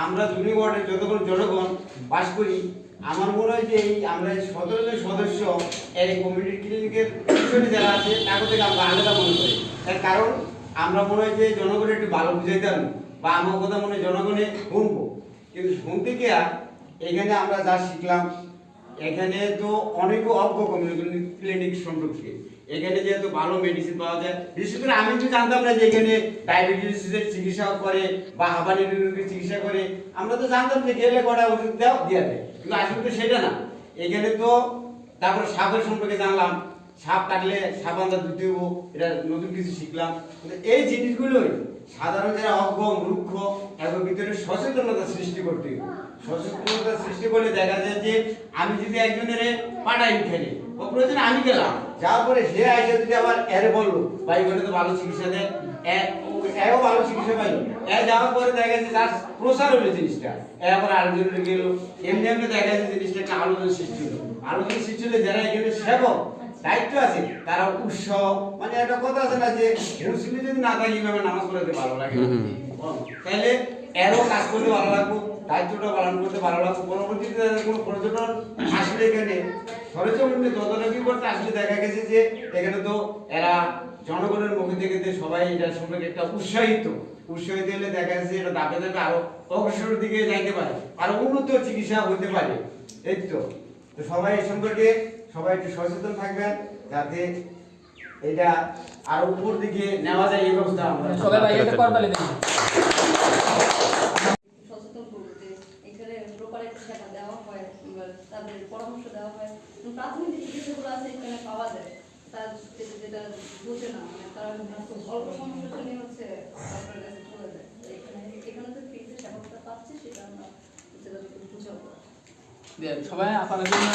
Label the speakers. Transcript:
Speaker 1: আমরা জুনি ওয়ার্ডে যতক্ষণ জনগণ বাস করি, আমার মনে হয় যে এই আমরা সতেরো জন সদস্য এই কমিউনিটি ক্লিনিকের পিছনে যারা আছে, তাকে থেকে আমরা আলাদা মনে করি। তার কারণ, আমরা মনে হয় যে জনগণের একটু ভালো বুঝাইতাম বা আমার কথা মনে জনগণে শুনব। কিন্তু শুনতে গিয়া এখানে আমরা যা শিখলাম, এখানে তো অনেক অজ্ঞ কমিউনিটি ক্লিনিক সম্পর্কে। এখানে যেহেতু ভালো মেডিসিন পাওয়া যায়, বিশেষ করে আমি তো জানতাম না যে এখানে ডায়াবেটিসের চিকিৎসা করে বা হাঁপানি রোগের চিকিৎসা করে। আমরা তো জানতাম যে গেলে কটা ওষুধ দাও দিয়ে দেয়, কিন্তু আসলে তো সেটা না। এখানে তো তারপর সাপের সম্পর্কে জানলাম। সাপ কাটলে সাপ ধুতে হব এটা নতুন কিছু শিখলাম। এই জিনিসগুলোই সাধারণ যারা অজ্ঞ, মূর্খ এর ভিতরে সচেতনতা সৃষ্টি করতে। সচেতনতা সৃষ্টি করলে দেখা যায় যে আমি যদি একজনের পাঠাই খেলে ও আমি গেলাম। যাওয়ার পরে সে আইসা যদি আবার এর বলল বা এখানে তো ভালো চিকিৎসা দেয় এও ভালো চিকিৎসা পাইলো। এ যাওয়ার পরে দেখা যাচ্ছে তার প্রসার হলো জিনিসটা। এ আবার গেল এমনি এমনি দেখা যাচ্ছে জিনিসটা একটা আলোচনা সৃষ্টি হলো। আলোচনা সৃষ্টি হলে যারা এখানে সেবক দায়িত্ব আছে তারা উৎসব মানে একটা কথা আছে না যে মুসলিম যদি না থাকে ইমামে নামাজ পড়াতে ভালো লাগে। তাহলে এরও কাজ করতে ভালো লাগবো দায়িত্বটা পালন করতে ভালো লাগবো। পরবর্তীতে কোনো পর্যটন আসলে এখানে। সরেজমিনে তদারকি করতে আসলে দেখা গেছে যে এখানে তো এরা জনগণের মুখে থেকে সবাই এটা সম্পর্কে একটা উৎসাহিত উৎসাহিত হলে দেখা যাচ্ছে এটা দাপে দাপে আরও অগ্রসরের দিকে যাইতে পারে, আরও উন্নত চিকিৎসা হতে পারে। এই তো সবাই এই সম্পর্কে সবাই একটু সচেতন থাকবেন যাতে এটা আরও উপর দিকে নেওয়া যায় এই ব্যবস্থা আমরা
Speaker 2: সবাই দিন
Speaker 3: সচেতন করব যে এখানে সেটা দেওয়া হয় তাদের পরামর্শ দেওয়া হয়। প্রাথমিক যে চিকিৎসাগুলো আছে এখানে পাওয়া যায় তার যেটা বোঝে না মানে তারা খুব অল্প সমস্যার জন্য হচ্ছে ডক্টরের কাছে চলে যায়। এখানে এখানে তো ফ্রিতে সেবাটা পাচ্ছে সেটা আমরা সেটা বুঝাবো।
Speaker 2: সবাই আপনাদের জন্য